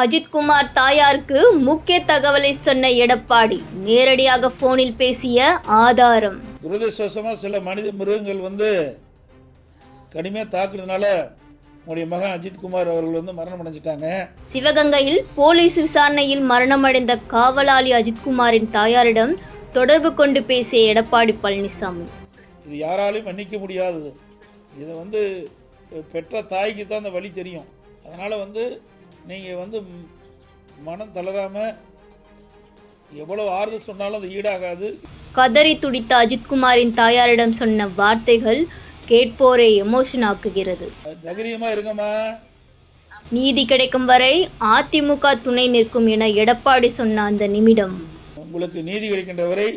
அஜித்குமார் தாயாருக்கு முக்கிய தகவலை சொன்ன எடப்பாடி நேரடியாக போனில் பேசிய ஆதாரம். துரதிருஷ்டவசமாக சில மனித மிருகங்கள் வந்து கடுமையாக தாக்குனதுனால உங்களுடைய மகன் அஜித்குமார் அவர்கள் வந்து மரணம் அடைஞ்சிட்டாங்க. சிவகங்கையில் போலீஸ் விசாரணையில் மரணமடைந்த காவலாளி அஜித்குமாரின் தாயாரிடம் தொடர்பு கொண்டு பேசிய எடப்பாடி பழனிசாமி. இது யாராலையும் மன்னிக்க முடியாதது இதை வந்து பெற்ற தாய்க்கு தான் அந்த வழி தெரியும். அதனால் வந்து நீங்கள் வந்து மனம் தளராமல் எவ்வளோ ஆறுதல் சொன்னாலும் அது ஈடாகாது. கதறி துடித்த அஜித்குமாரின் தாயாரிடம் சொன்ன வார்த்தைகள் கேட்போரை எமோஷன் ஆக்குகிறது. தைரியமாக இருங்கம்மா. நீதி கிடைக்கும் வரை அதிமுக துணை நிற்கும் என எடப்பாடி சொன்ன அந்த நிமிடம். உங்களுக்கு நீதி கிடைக்கின்ற வரை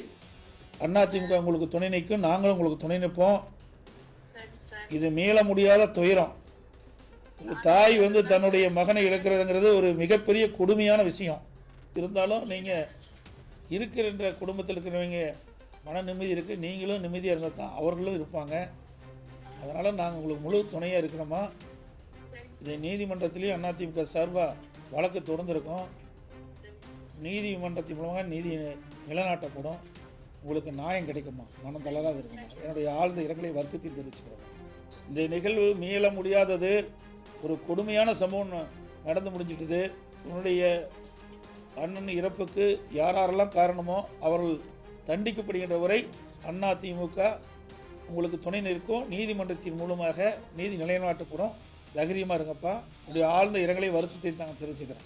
அதிமுக உங்களுக்கு துணை நிற்கும் நாங்களும் உங்களுக்கு துணை நிற்போம். இது மீள முடியாத துயரம். தாய் வந்து தன்னுடைய மகனை இழக்கிறதுங்கிறது ஒரு மிகப்பெரிய கொடுமையான விஷயம். இருந்தாலும் நீங்கள் இருக்கிற குடும்பத்தில் இருக்கிறவங்க மன நிம்மதி இருக்குது நீங்களும் நிம்மதியாக இருந்தால் தான் அவர்களும் இருப்பாங்க. அதனால் நாங்கள் உங்களுக்கு முழு துணையாக இருக்கிறோமா? இதை நீதிமன்றத்திலையும் அதிமுக சார்பாக வழக்கு தொடர்ந்துருக்கோம். நீதிமன்றத்தின் மூலமாக நீதி நிலைநாட்டப்படும். உங்களுக்கு நியாயம் கிடைக்குமா? மனம் தளராது இருக்குமா என்னுடைய ஆழ்ந்த இரங்கலை வருத்தத்தில் தெரிவிச்சுக்கிறோம் இந்த நிகழ்வு மீள முடியாதது. ஒரு கொடுமையான சம்பவம் ந- நடந்து முடிஞ்சிட்டது. உன்னுடைய அண்ணன் இறப்புக்கு யாரெல்லாம் காரணமோ அவர்கள் தண்டிக்கப்படுகின்ற வரை அதிமுக உங்களுக்கு துணை நிற்கும். நீதிமன்றத்தின் மூலமாக நீதி நிலைநாட்டப்படும். தைரியமாக இருங்கப்பா. உங்களுடைய ஆழ்ந்த இரங்கலை வருத்தத்தை நாங்கள் தெரிவிச்சுக்கிறேன்.